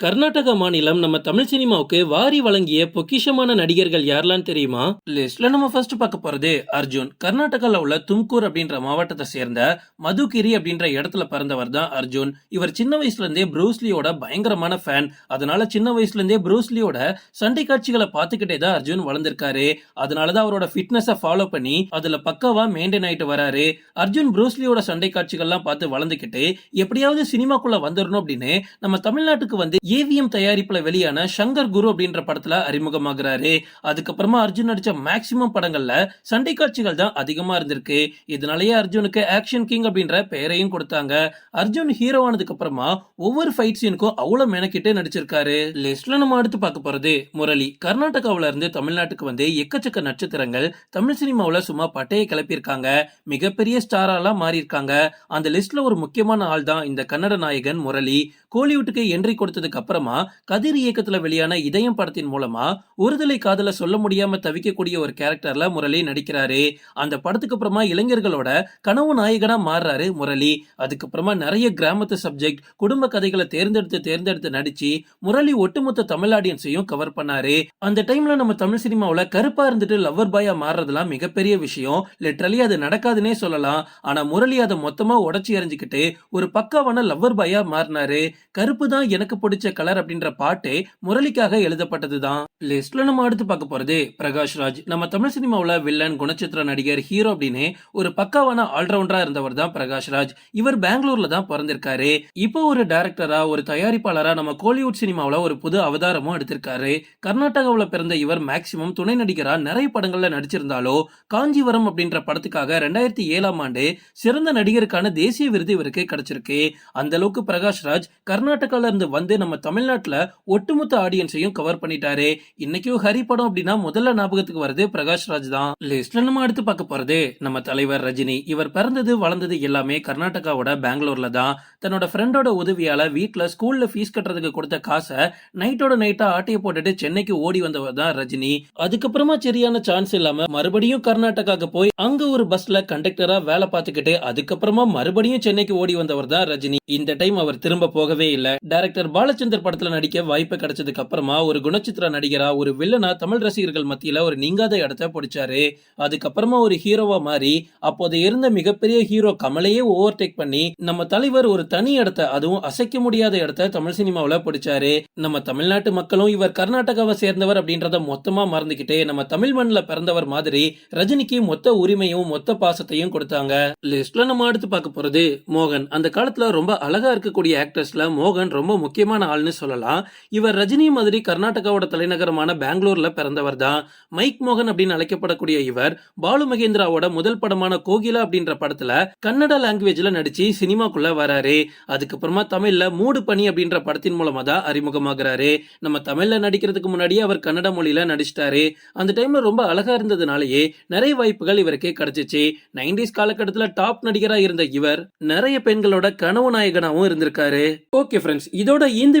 கர்நாடக மாநிலம் நம்ம தமிழ் சினிமாவுக்கு வாரி வழங்கிய பொக்கிஷமான நடிகர்கள் யாரெல்லாம் தெரியுமா? லிஸ்ட்ல நம்ம ஃபர்ஸ்ட் பார்க்க போறது அர்ஜுன். கர்நாடகாவில் உள்ள தும்கூர் அப்படின்ற மாவட்டத்தை சேர்ந்த மதுகிரி அப்படின்ற இடத்துல பிறந்தவர் தான் அர்ஜுன். இவர் சின்ன வயசுல இருந்தே ப்ரூஸ்லியோட பயங்கரமான ஃபேன் அதனால சின்ன வயசுல இருந்தே ப்ரூஸ்லியோட சண்டை காட்சிகளை பார்த்துக்கிட்டே தான் அர்ஜுன் வளர்ந்திருக்காரு. அதனாலதான் அவரோட ஃபிட்னஸை ஃபாலோ பண்ணி அதுல பக்கவா மெயின்டைன் ஆயிட்டு வராரு. அர்ஜுன் ப்ரூஸ்லியோட சண்டை காட்சிகள்லாம் பார்த்து வளர்ந்துக்கிட்டு எப்படியாவது சினிமாக்குள்ள வந்துடணும் அப்படின்னு நம்ம தமிழ்நாட்டுக்கு வந்து ஏவிஎம் தயாரிப்புல வெளியான சங்கர் குரு அப்படின்ற படத்துல அறிமுகமாகிறாரு. அதுக்கப்புறமா அர்ஜுன் நடிச்ச மேக்சிமம் படங்கள்ல சண்டை காட்சிகள் தான் அதிகமா இருந்திருக்கு. இதனாலேயே அர்ஜுனுக்கு ஆக்ஷன் கிங் அப்படின்ற பெயரையும் கொடுத்தாங்க. அர்ஜுன் ஹீரோ ஆனதுக்கு அப்புறமா ஒவ்வொரு ஃபைட் சீனுக்கும் அவ்வளவு மெனக்கிட்டு நடிச்சிருக்காரு. லிஸ்ட்ல நம்ம அடுத்து பார்க்க போறது முரளி. கர்நாடகாவில இருந்து தமிழ்நாட்டுக்கு வந்து எக்கச்சக்க நட்சத்திரங்கள் தமிழ் சினிமாவில சும்மா பட்டையை கிளப்பியிருக்காங்க. மிகப்பெரிய ஸ்டாராலாம் மாறியிருக்காங்க. அந்த லிஸ்ட்ல ஒரு முக்கியமான ஆள் தான் இந்த கன்னட நாயகன் முரளி. கோலிவுட்டுக்கு என்ட்ரி கொடுத்ததுக்கு அப்புறமா கதிர் இயக்கத்துல வெளியான இதயம் படத்தின் மூலமா ஒருதலை காதல சொல்ல முடியாம தவிக்கக்கூடிய ஒரு கேரக்டர்ல முரளி நடிக்கிறாரு. அந்த படத்துக்கு அப்புறமா இளைஞர்களோட கனவு நாயகனா மாறுறாரு முரளி. அதுக்கப்புறமா நிறைய கிராமத்து சப்ஜெக்ட் குடும்ப கதைகளை தேர்ந்தெடுத்து தேர்ந்தெடுத்து நடிச்சு முரளி ஒட்டுமொத்த தமிழ் ஆடியன்ஸையும் கவர் பண்ணாரு. அந்த டைம்ல நம்ம தமிழ் சினிமாவுல கருப்பா இருந்துட்டு லவ்வர் பாயா மாறுறதுலாம் மிகப்பெரிய விஷயம். லிட்ரலி அது நடக்காதுன்னே சொல்லலாம். ஆனா முரளி அதை மொத்தமா உடச்சி எறிஞ்சுக்கிட்டு ஒரு பக்காவான லவ்வர் பாயா மாறினாரு. கருப்பு தான் எனக்கு பிடிச்ச பிடிச்ச கலர் அப்படின்ற பாட்டு முரளிக்காக எழுதப்பட்டது தான் லிஸ்ட்ல நம்ம அடுத்து பார்க்க போறது பிரகாஷ் ராஜ். நம்ம தமிழ் சினிமாவில் வில்லன் குணச்சித்திர நடிகர் ஹீரோ அப்படின்னு ஒரு பக்காவான ஆல்ரவுண்டரா இருந்தவர் தான் பிரகாஷ் ராஜ். இவர் பெங்களூர்ல தான் பிறந்திருக்காரு. இப்போ ஒரு டைரக்டரா ஒரு தயாரிப்பாளரா நம்ம கோலிவுட் சினிமாவுல ஒரு புது அவதாரமும் எடுத்திருக்காரு. கர்நாடகாவில் பிறந்த இவர் மேக்சிமம் துணை நடிகரா நிறைய படங்கள்ல நடிச்சிருந்தாலோ காஞ்சிவரம் அப்படின்ற படத்துக்காக ரெண்டாயிரத்தி ஏழாம் ஆண்டு சிறந்த நடிகருக்கான தேசிய விருது இவருக்கு கிடைச்சிருக்கு. அந்த அளவுக்கு பிரகாஷ் ராஜ் கர்நாடகால இருந்து வந்து நம்ம நம்ம தமிழ்நாட்டில் ஒட்டுமொத்த ஆடியன்ஸையும் கவர் பண்ணிட்டாரு. இன்னைக்கும் ஹரி படம் அப்படின்னா முதல்ல ஞாபகத்துக்கு வருது பிரகாஷ் ராஜ் தான். லிஸ்ட்ல நம்ம அடுத்து பார்க்க போறது நம்ம தலைவர் ரஜினி. இவர் பிறந்தது வளர்ந்தது எல்லாமே கர்நாடகாவோட பெங்களூர்ல தான். தன்னோட ஃப்ரெண்டோட உதவியால வீட்ல ஸ்கூல்ல ஃபீஸ் கட்டுறதுக்கு கொடுத்த காசை நைட்டோட நைட்டா ஆட்டையை போட்டுட்டு சென்னைக்கு ஓடி வந்தவர் தான் ரஜினி. அதுக்கப்புறமா சரியான சான்ஸ் இல்லாம மறுபடியும் கர்நாடகாக்கு போய் அங்க ஒரு பஸ்ல கண்டக்டரா வேலை பார்த்துக்கிட்டு அதுக்கப்புறமா மறுபடியும் சென்னைக்கு ஓடி வந்தவர் தான் ரஜினி. இந்த டைம் அவர் திரும்ப போகவே இல்ல. டைரக்டர் பாலச்சந்திர படத்துல நடிக்க வாய்ப்பு கிடைச்சதுக்கு அப்புறமா ஒரு குணச்சித்திர நடிகரா ஒரு வில்லனா தமிழ் ரசிகர்கள் மத்தியில ஒரு நீங்காத இடத்த பிடிச்சாரு. அதுக்கப்புறமா ஒரு ஹீரோவா மாறி அப்போது இருந்த மிகப்பெரிய ஹீரோ கமலையே ஓவர் டேக் பண்ணி நம்ம தலைவர் ஒரு தனி இடத்த அதுவும் அசைக்க முடியாத இடத்த தமிழ் சினிமாவுல பிடிச்சாரு. நம்ம தமிழ்நாட்டு மக்களும் இவர் கர்நாடகாவை சேர்ந்தவர் அப்படின்றத மொத்தமா மறந்துகிட்டே நம்ம தமிழ் மண்ணில் பிறந்தவர் மாதிரி ரஜினிக்கு மொத்த உரிமையும் மொத்த பாசத்தையும் கொடுத்தாங்க. லிஸ்ட்ல நம்ம அடுத்து பார்க்க போறது மோகன். அந்த காலத்துல ரொம்ப அழகா இருக்கக்கூடிய ஆக்டர்ஸ்ல மோகன் ரொம்ப முக்கியமான ஆள்னு சொல்லலாம். இவர் ரஜினி மாதிரி கர்நாடகாவோட தலைநகரமான பெங்களூர்ல பிறந்தவர் தான். மைக் மோகன் அப்படின்னு அழைக்கப்படக்கூடிய இவர் பாலு மகேந்திராவோட முதல் படமான கோகிலா அப்படின்ற படத்துல கன்னட லாங்குவேஜ்ல நடிச்சு சினிமாக்குள்ள வராரு. அதுக்கப்புறமா தமிழ்ல மூடு பணி அப்படின்ற படத்தின் மூலமா தான் அறிமுகமாகிறாரு. நம்ம தமிழ்ல நடிக்கிறதுக்கு முன்னாடியே அவர் கன்னட மொழியில நடிச்சிட்டாரு. அந்த டைம்ல ரொம்ப அழகா இருந்ததுனாலயே நிறைய வாய்ப்புகள் இவருக்கு கிடைச்சிச்சு. நைன்டிஸ் காலகட்டத்துல டாப் நடிகரா இருந்த இவர் நிறைய பெண்களோட கனவு நாயகனாவும் இருந்திருக்காரு. ஓகே ஃப்ரெண்ட்ஸ் இதோட இந்த